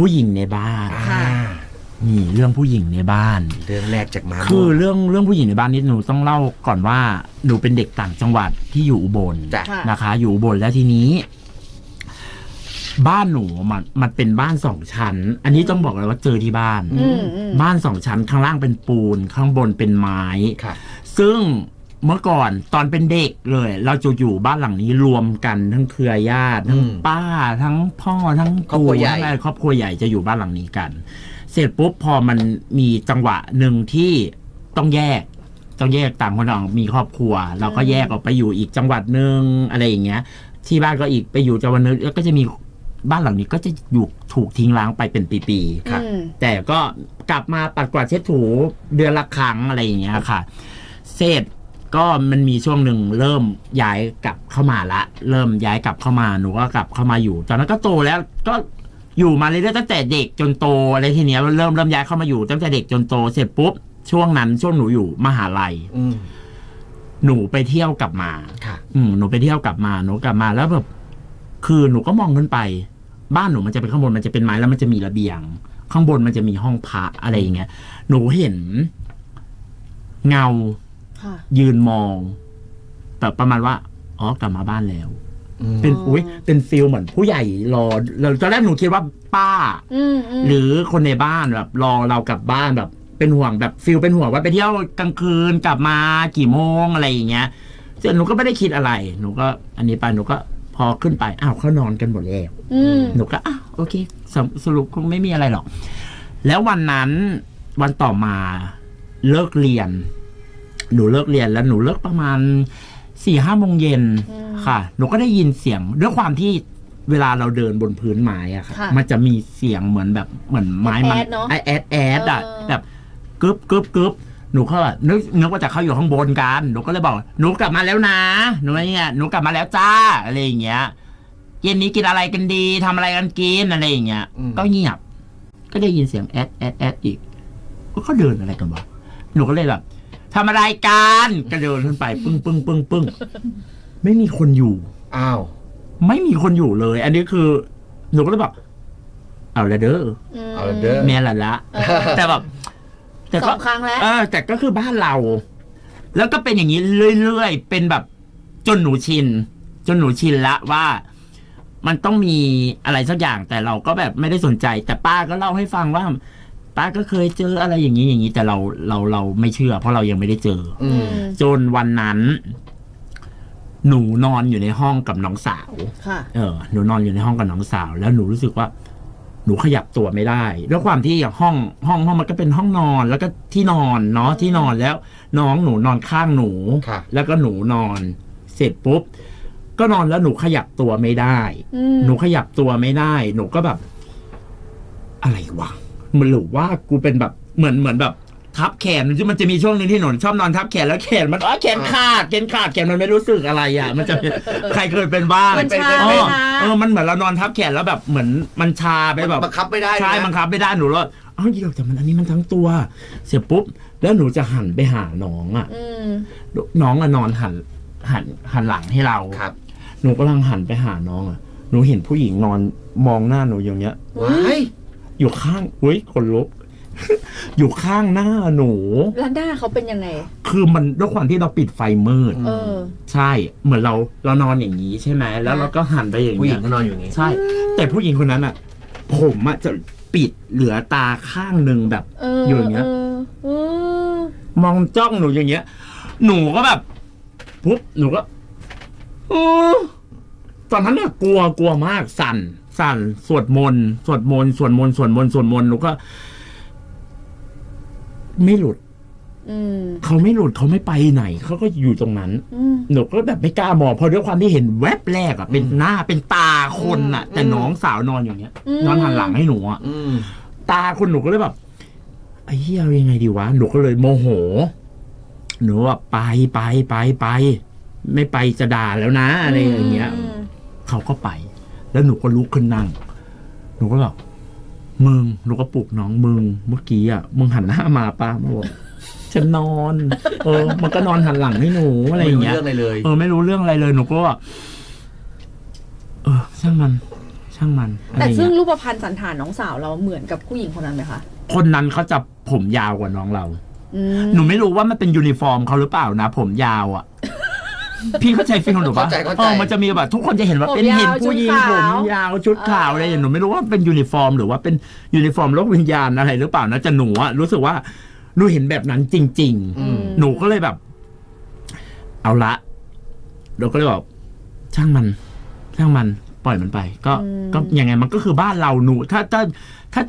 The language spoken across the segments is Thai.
ผู้หญิงในบ้าน ค่ะ นี่เรื่องผู้หญิงในบ้าน เรื่องแรกจากมาคือเรื่องเรื่องผู้หญิงในบ้านนี้หนูต้องเล่าก่อนว่าหนูเป็นเด็กต่างจังหวัดที่อยู่อุบลจ้ะ ค่ะ นะคะ อยู่อุบลแล้วทีนี้ บ้านหนูมันมันเป็นบ้านสองชั้น อันนี้ต้องบอกเลยว่าเจอที่บ้าน อืมอืม บ้านสองชั้นข้างล่างเป็นปูน ข้างบนเป็นไม้ ค่ะ ซึ่ง เมื่อก่อนตอนเป็นเด็กเลย เราจะอยู่บ้านหลังนี้รวมกันทั้งเครือญาติทั้งอืมป้าทั้งพ่อทั้งครอบครัวใหญ่ทั้งอะไรครอบครัวใหญ่จะอยู่บ้านหลังนี้กัน เสร็จปุ๊บพอมันมีจังหวะหนึ่งที่ต้องแยกต้องแยกต่างคนต่างมีครอบครัว เราก็แยกออกไปอยู่อีกจังหวัดหนึ่งอะไรอย่างเงี้ย ที่บ้านก็อีกไปอยู่จังหวัดหนึงแล้วก็จะมีบ้านหลังนี้ก็จะอยู่ถูกทิ้งร้างไปเป็นปีๆครับอืมแต่ก็กลับมาปัดกวาดเช็ดถูเดือนละครั้งอะไรอย่างเงี้ยค่ะ เสร็จ ก็มันมีช่วงหนึ่งเริ่มย้ายกลับเข้ามาละ เริ่มย้ายกลับเข้ามาหนูก็กลับเข้ามาอยู่ ตอนนั้นก็โตแล้วก็อยู่มาเรื่อยๆตั้งแต่เด็กจนโตอะไรทีเนี้ยเริ่มเริ่มย้ายเข้ามาอยู่ตั้งแต่เด็กจนโตเสร็จปุ๊บช่วงนั้นช่วงหนูอยู่มหาลัยอืมหนูไปเที่ยวกลับมาค่ะ อืมหนูไปเที่ยวกลับมาหนูกลับมาแล้วแบบคือหนูก็มองขึ้นไป บ้านหนูมันจะเป็นข้างบนมันจะเป็นไม้แล้วมันจะมีระเบียง ข้างบนมันจะมีห้องพระอะไรอย่างเงี้ยหนูเห็น เงาค่ะ ยืนมองแบบประมาณว่า อ๋อกลับมาบ้านแล้วอืมเป็นอ๋ออุ้อุ้ยเป็นฟิลเหมือนผู้ใหญ่รอเราตอนแรกหนูคิดว่าป้าอืมอืมหรือคนในบ้านแบบ รอเรากลับบ้านแบบ เป็นห่วงแบบฟิลเป็นห่วงว่าไปเที่ยวกลางคืนกลับมากี่โมงอะไรอย่างเงี้ยเสร็จหนูก็ไม่ได้คิดอะไร หนูก็ อันนี้ไปหนูก็พอขึ้นไปอ้าวเขานอนกันหมดแล้วอืมหนูก็อะโอเคสรุปสรุปคงไม่มีอะไรหรอก แล้ววันนั้นวันต่อมาเลิกเรียน หนูเลิกเรียนแล้วหนูเลิกประมาณสี่ห้าโมงเย็นค่ะ หนูก็ได้ยินเสียงด้วยความที่เวลาเราเดินบนพื้นไม้อะค่ะค่ะมันจะมีเสียงเหมือนแบบเหมือนไม้มันแอดๆเนอะไอแอดแอดอะเออแบบกึบกึบกึบหนูก็แบบนึกนึกว่าจะเข้าอยู่ข้างบนกันหนูก็เลยบอกหนูกลับมาแล้วนะหนูเนี่ยหนูกลับมาแล้วจ้าอะไรอย่างเงี้ยเย็นนี้กินอะไรกันดีทำอะไรกันกินอะไรอย่างเงี้ยอืมก็เงียบ ก็ได้ยินเสียงแอดแอดแอดอีกก็เขาเดินอะไรกันวะหนูก็เลยแบบ ทำอะไรกันก็เดินขึ้นไป ปึ้งปึ้งปึ้งปึ้งไม่มีคนอยู่ อ้าว ไม่มีคนอยู่เลย อันนี้คือ หนูก็เลยแบบเอาละเด้อมเอาละเด้อ แม่ละละเออแต่แบบแต่สก็องครั้งแล้ว เออ แต่ก็คือบ้านเรา แล้วก็เป็นอย่างนี้เรื่อยๆ เป็นแบบ จนหนูชิน จนหนูชินละว่า มันต้องมีอะไรสักอย่างแต่เราก็แบบไม่ได้สนใจ แต่ป้าก็เล่าให้ฟังว่า ป้าก็เคยเจออะไรอย่างนี้อย่างนี้แต่เราเราเราไม่เชื่อ เพราะเรายังไม่ได้เจอ อือืมมจนวันนั้น หนูนอนอยู่ในห้องกับน้องสาว ค่ะ เออหนูนอนอยู่ในห้องกับน้องสาว แล้วหนูรู้สึกว่า หนูขยับตัวไม่ได้ด้วยความที่ห้องห้องห้องมันก็เป็นห้องนอน แล้วก็ที่นอนเนาะที่นอนแล้ว น้องหนูนอนข้างหนู ค่ะ แล้วก็หนูนอน เสร็จปุ๊บ ก็นอนแล้วหนูขยับตัวไม่ได้ อืมหนูขยับตัวไม่ได้ หนูก็แบบ อะไรวะ มันหรือว่ากูเป็นแบบเหมือนเหมือนแบบทับแขนมันจะมันจะมีช่วงหนึ่งที่หนูชอบนอนทับแขนแล้วแขนมันอ๋อแขนขาดแขนขาดแขนมันไม่รู้สึกอะไรอะ มันจะเป็นใครเคยเป็นบ้างมันชาเอไหมอคะ เออมันเหมือนเรานอนทับแขนแล้วแบบเหมือนมันชาไปแบบบังคับไม่ได้ใช่นะบังคับไม่ได้หนูแล้วเอ้าเดี๋ยวแต่มันอันนี้มันทั้งตัว เสร็จปุ๊บแล้วหนูจะหันไปหาน้องอะ อืม น้องอะนอนหันหันหันหลังให้เราครับ หนูกำลังหันไปหาน้องอะหนูเห็นผู้หญิงนอนมองหน้าหนูอย่างเงี้ย ว้าย อยู่ข้างอุ้ยคนลุก อยู่ข้างหน้าหนู แล้วหน้าเขาเป็นยังไง คือมันด้วยความที่เราปิดไฟมืด เออ ใช่ เหมือนเราเรานอนอย่างนี้ใช่ไหมแล้วเราก็หันไปอย่างผู้หญิเงี้งยก็นอนอยู่อย่างนี้ ใช่ แต่ผู้หญิงคนนั้นอะ ผมอะจะปิดเหลือตาข้างหนึ่งแบบ เอออยู่อย่างเงี้ยเออเออ มองจ้องหนูอย่างเงี้ย หนูก็แบบปุ๊บหนูก็เออตอนนั้นเนี่ยกลัวกลัวมากสั่น สั่นสวดมนต์สวดมนต์สวดมนต์สวดมนต์สวดมนต์หนูก็ ไม่หลุดอืมเขาไม่หลุดเขาไม่ไปไหน เขาก็อยู่ตรงนั้นอืมหนูก็แบบไม่กล้ามองเพราะด้วยความที่เห็นแวบแรกอะเป็นหน้าเป็นตาคนอะอืมแต่น้องสาวนอนอย่างเงี้ยอืมนอนหันหลังให้หนูอะอืมตาคนหนูก็เลยแบบไอ้เหี้ยเอายังไงดีวะหนูก็เลยโมโห หนูว่าไปไปไปไปไม่ไปจะด่าแล้วนะอะไรอย่างเงี้ยมเขาก็ไป แล้วหนูก็ลุกขึ้นนั่ง หนูก็แบบมึงหนูก็ปลุกน้องมึงเมื่อกี้อะมึงหันหน้ามาป้ามาบอกฉันนอน เออ มันก็นอนหันหลังให้หนูอะไรอย่างเงี้ยไม่รู้เรื่องอะไรเลยเออไม่รู้เรื่องอะไรเลยหนูก็ว่าเออ ช่างมันฉช่างมันอะไรแต่อย่างซึ่งเงี้ยรูปพรรณสันฐานน้องสาวเราเหมือนกับผู้หญิงคนนั้นไหมคะคนนั้นเขาจะผมยาวกว่าน้องเราอืมหนูไม่รู้ว่ามันเป็นยูนิฟอร์มเขาหรือเปล่านะ ผมยาวอะ พี่เข้าใจฟิลของหนูปะเข้าใจเข้าใจ เออมันจะมีแบบทุกคนจะเห็นว่าเป็นเห็นผู้หญิงผมยาวชุดขาวอะไรอย่างหนูไม่รู้ว่าเป็นยูนิฟอร์ม หรือว่าเป็นยูนิฟอร์มโลกวิญญาณอะไรหรือเปล่านะแต่หนูอะรู้สึกว่าหนูเห็นแบบนั้นจริงอืมๆหนูก็เลยแบบ เอาละเราก็เลยบอกช่างมัน ช่างมัน ปล่อยมันไป ก็ อืม ก็ยังไงมันก็คือบ้านเราหนู ถ้าถ้าถ้า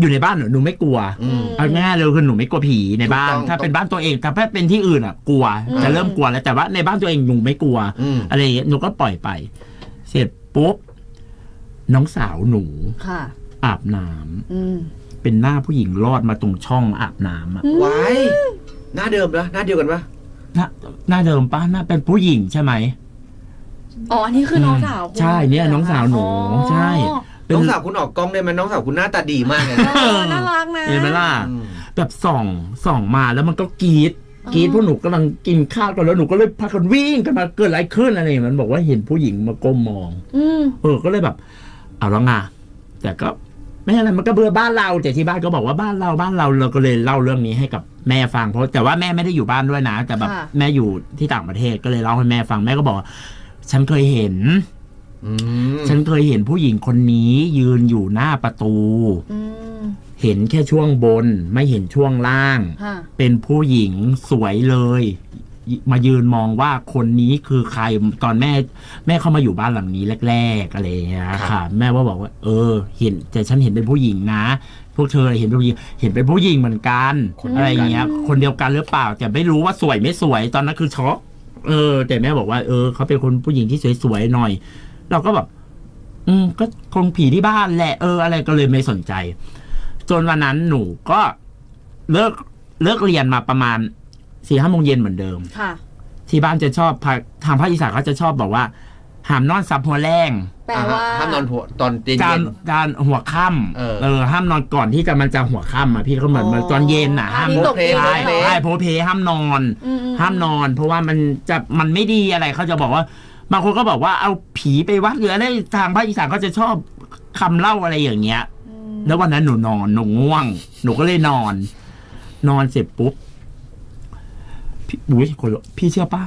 อยู่ในบ้านหนูหนูไม่กลัวอืมเอาง่ายๆเลยคือหนูไม่กลัวผีในบ้านถูกต้องถ้าเป็นบ้านตัวเองแต่ถ้าเป็นที่อื่นอะ กลัวอืมจะเริ่มกลัวแล้วแต่ว่าในบ้านตัวเองหนูไม่กลัวอืมอะไรอย่างเงี้ยหนูก็ปล่อยไป เสร็จปุ๊บน้องสาวหนูค่ะ อาบน้ำอืมเป็นหน้าผู้หญิงรอดมาตรงช่องอาบน้ำอะไว้ายหน้าเดิมนะหน้าเดียวกันปะหน้าหน้าเดิมป้าหน้าเป็นผู้หญิงใช่ไหมอ๋ออันนี้คือน้องสาวคุณใช่เนี่ยน้องสาวหนูอ๋อใช่เป็ นน้องสาวคุณออกกล้องได้ไหมน้องสาวคุณหน้าตาดีมากเลยเอนะอน่ารักนะ เห็นไหมล่ะ อืม แบบส่องส่องมาแล้วมันก็กรีดอ๋อ กรีดพวกหนูกำลังกินข้าวกันแล้วหนูก็เลยพากันวิ่งกันมาเกิดอะไรขึ้นอะไรอย่างเงี้ยมันบอกว่าเห็นผู้หญิงมาก้มมอง อืม เออก็เลยแบบเอาแล้วไงแต่ก็ไม่อะไรมันก็เบื่อบ้านเราแต่ที่บ้านก็บอกว่าบ้านเราบ้านเราเราก็เลยเล่าเรื่องนี้ให้กับแม่ฟังเพราะแต่ว่าแม่ไม่ได้อยู่บ้านด้วยนะ แต่แบบค่ะ แม่อยู่ที่ต่างประเทศก็เลยเล่าให้แม่ฟังแม่ก็บอกว่าฉันเคยเห็นอืม ฉันเคยเห็นผู้หญิงคนนี้ยืนอยู่หน้าประตูอืมเห็นแค่ช่วงบน ไม่เห็นช่วงล่างค่ะเป็นผู้หญิงสวยเลย มายืนมองว่าคนนี้คือใครตอนแม่ แม่เข้ามาอยู่บ้านหลังนี้แรก ๆ อะไรอย่างเงี้ยค่ะ แม่ว่าบอกว่า เออ เห็นแต่ฉันเห็นเป็นผู้หญิงนะพวกเธอเห็นเป็นผู้หญิงเห็นเป็นผู้หญิงเหมือนกันคนเดียวกันอะไรอย่างเงี้ย คนเดียวกันหรือเปล่า แต่ไม่รู้ว่าสวยไม่สวยตอนนั้นคือช็อกเออ แต่แม่บอกว่าเออเขาเป็นคนผู้หญิงที่สวยๆหน่อย เราก็แบบ อืม ก็คงผีที่บ้านแหละเออ อะไรก็เลยไม่สนใจ จนวันนั้นหนูก็เลิกเลิกเรียนมาประมาณสี่ห้าโมงเย็นเหมือนเดิมค่ะ ที่บ้านจะชอบภาคทางภาคอีสานเขาจะชอบบอกว่าหามนอนซับหัวแรงแปลว่าห้ามนอนหัวตอนเย็น การเย็นการหัวค่ำเออเออห้ามนอนก่อนที่จะมันจะหัวค่ำอะพี่เขาเหมือนอ๋อเหมือนตอนเย็นอะห้ามอันนี้ตกเย็นใช่เลยเหรอ ใช่โพเพห้ามนอนอืม ห้ามนอน เพราะว่ามันจะมันไม่ดีอะไรเขาจะบอกว่า บางคนก็บอกว่าเอาผีไปวัดหรืออะไรทางภาคอีสานเขาจะชอบคำเล่าอะไรอย่างเงี้ยอืมแล้ววันนั้นหนูนอนหนูง่วง หนูก็เลยนอน นอนเสร็จปุ๊บพี่อุ้ยคนลุกพี่เชื่อปะ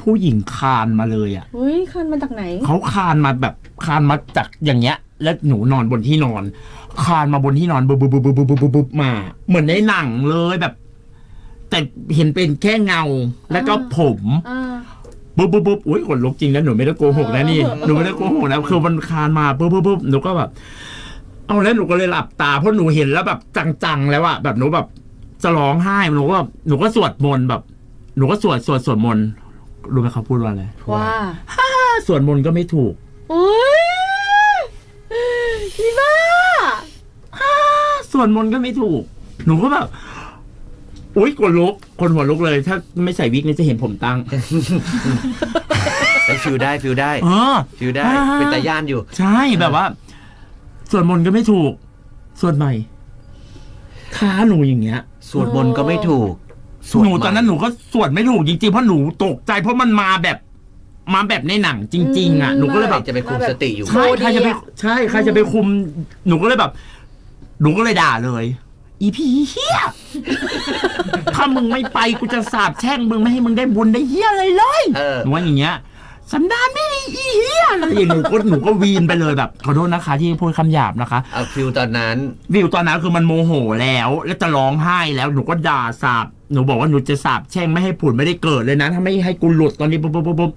ผู้หญิงคลานมาเลยอะเฮ้ยคันมาจากไหนเขาคลานมาแบบคลานมาจากอย่างเงี้ย แล้วหนูนอนบนที่นอนคลานมาบนที่นอนบุบบุบบุบบุบบุบบุบบุบมา เหมือนในหนังเลยแบบ แต่เห็นเป็นแค่เงาแล้วก็ผมอ่า ปุ๊บปุ๊บปุ๊บอุ้ยขนลุกจริงนะหนูไม่ได้โกหกนะนี่เออหนูไม่ได้โกหกนะคือมันคลานมาปุ๊บปุ๊บปุ๊บหนูก็แบบ เอาแล้วหนูก็เลยหลับตาเพราะหนูเห็นแล้วแบบจังๆแล้วอะแบบหนูแบบจะร้องไห้หนูก็แบบหนูก็สวดมนต์แบบ หนูก็สวดสวดสวดมนต์รู้ไหมเขาพูดว่าอะไรว่าถ้าสวดมนต์ก็ไม่ถูกอุ้ยพี่บ้าสวดมนต์ก็ไม่ถูก หนูก็แบบ อุ้ยขนลุก คนหัวลุกเลย ถ้าไม่ใส่วิกนี่จะเห็นผมตั้งไอ้ฟิลได้ฟิลได้เออ ฟิลได้ อ่า เป็นตาย่านอยู่ ใช่แบบว่าสวดมนต์ก็ไม่ถูกสวดใหม่ท้าหนูอย่างเงี้ย สวดมนต์ก็ไม่ถูกสวดหนูตอนนั้นใม่หนูก็สวดไม่ถูกจริงๆเพราะหนูตกใจเพราะมันมาแบบ มาแบบในหนังจริง ๆ อะหนูก็เลยแบบจะไปคุมสติอยู่ ใช่ใครจะไปใช่ใครจะไปคุม หนูก็เลยแบบ หนูก็เลยด่าเลย อีพีเฮียถ้ามึงไม่ไปกูจะสาบแช่งมึงไม่ให้มึงได้บุญได้เฮียอะไรเลยเออ หนูว่าอย่างเงี้ยสันดานไม่ดีอีเฮียอะไรอย่างหนูก็หนูก็วีนไปเลยแบบขอโทษนะคะ ที่พูดคำหยาบนะคะ เอาฟิลตอนนั้น วิวตอนนั้นคือมันโมโหแล้ว แล้วจะร้องไห้แล้วหนูก็ด่าสาบหนูบอกว่าหนูจะสาบแช่งไม่ให้ผุนไม่ได้เกิดเลยนะ ถ้าไม่ให้กูหลุดตอนนี้ปุ๊บปุ๊บปุ๊บปุ๊บ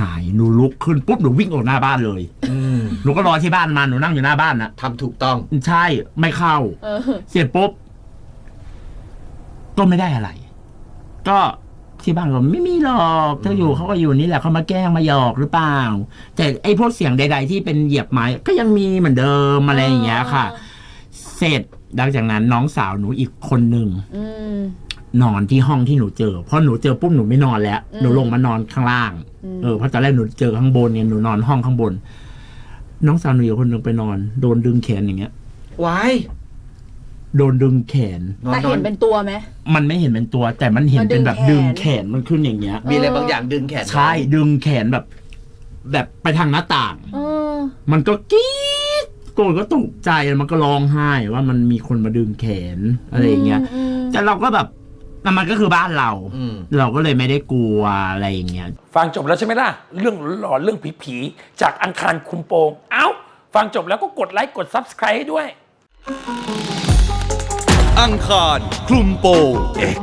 หายหนูลุกขึ้นปุ๊บหนูวิ่งออกหน้าบ้านเลย อืม หนูก็รอที่บ้านมาหนูนั่งอยู่หน้าบ้านนะทำถูกต้อง ใช่ไม่เข้า เออเสร็จปุ๊บ ก็ไม่ได้อะไร ก็ที่บ้านก็ไม่มีหรอกถ้าอยู่เขาก็อยู่นี่แหละเขามาแกล้งมาหยอกหรือเปล่า แต่ไอ้พวกเสียงใด ๆ ที่เป็นเหยียบไม้ก็ยังมีเหมือนเดิมอะไรอย่างเงี้ยค่ะ เสร็จหลังจากนั้นน้องสาวหนูอีกคนหนึ่งอืม นอนที่ห้องที่หนูเจอพอหนูเจอปุ๊บหนูไม่นอนแล้ว อืมหนูลงมานอนข้างล่างอืม เออเพราะตอนแรกหนูเจอข้างบนเนี่ยหนูนอนห้องข้างบน น้องสาวหนูอีกคนหนึ่งไปนอน โดนดึงแขนอย่างเงี้ยไว้โดนดึงแขน นอนแต่นอเห็นนเป็นตัวไหม มันไม่เห็นเป็นตัว แต่มันเห็นมันดึเป็นงแบบแขนดึงแขนมันขึ้นอย่างเงี้ย มีอะไรบางอย่างดึงแขนน้องใช่ดึงแขนแบบ แบบไปทางหน้าต่าง เออ มันก็กรี๊ดโกรธก็ตกใจมันก็ร้องไห้ว่ามันมีคนมาดึงแขนอะไรอย่างเงี้ยอืมแต่เราก็แบบ แต่มันก็คือบ้านเรา อืม เราก็เลยไม่ได้กลัวอะไรอย่างเงี้ย ฟังจบแล้วใช่ไหมล่ะ เรื่องหลอนๆเรื่องผีๆจากอังคารคุมโปง เอ้า ฟังจบแล้วก็กดไลค์กด Subscribe ให้ด้วย อังคารคลุมโปง X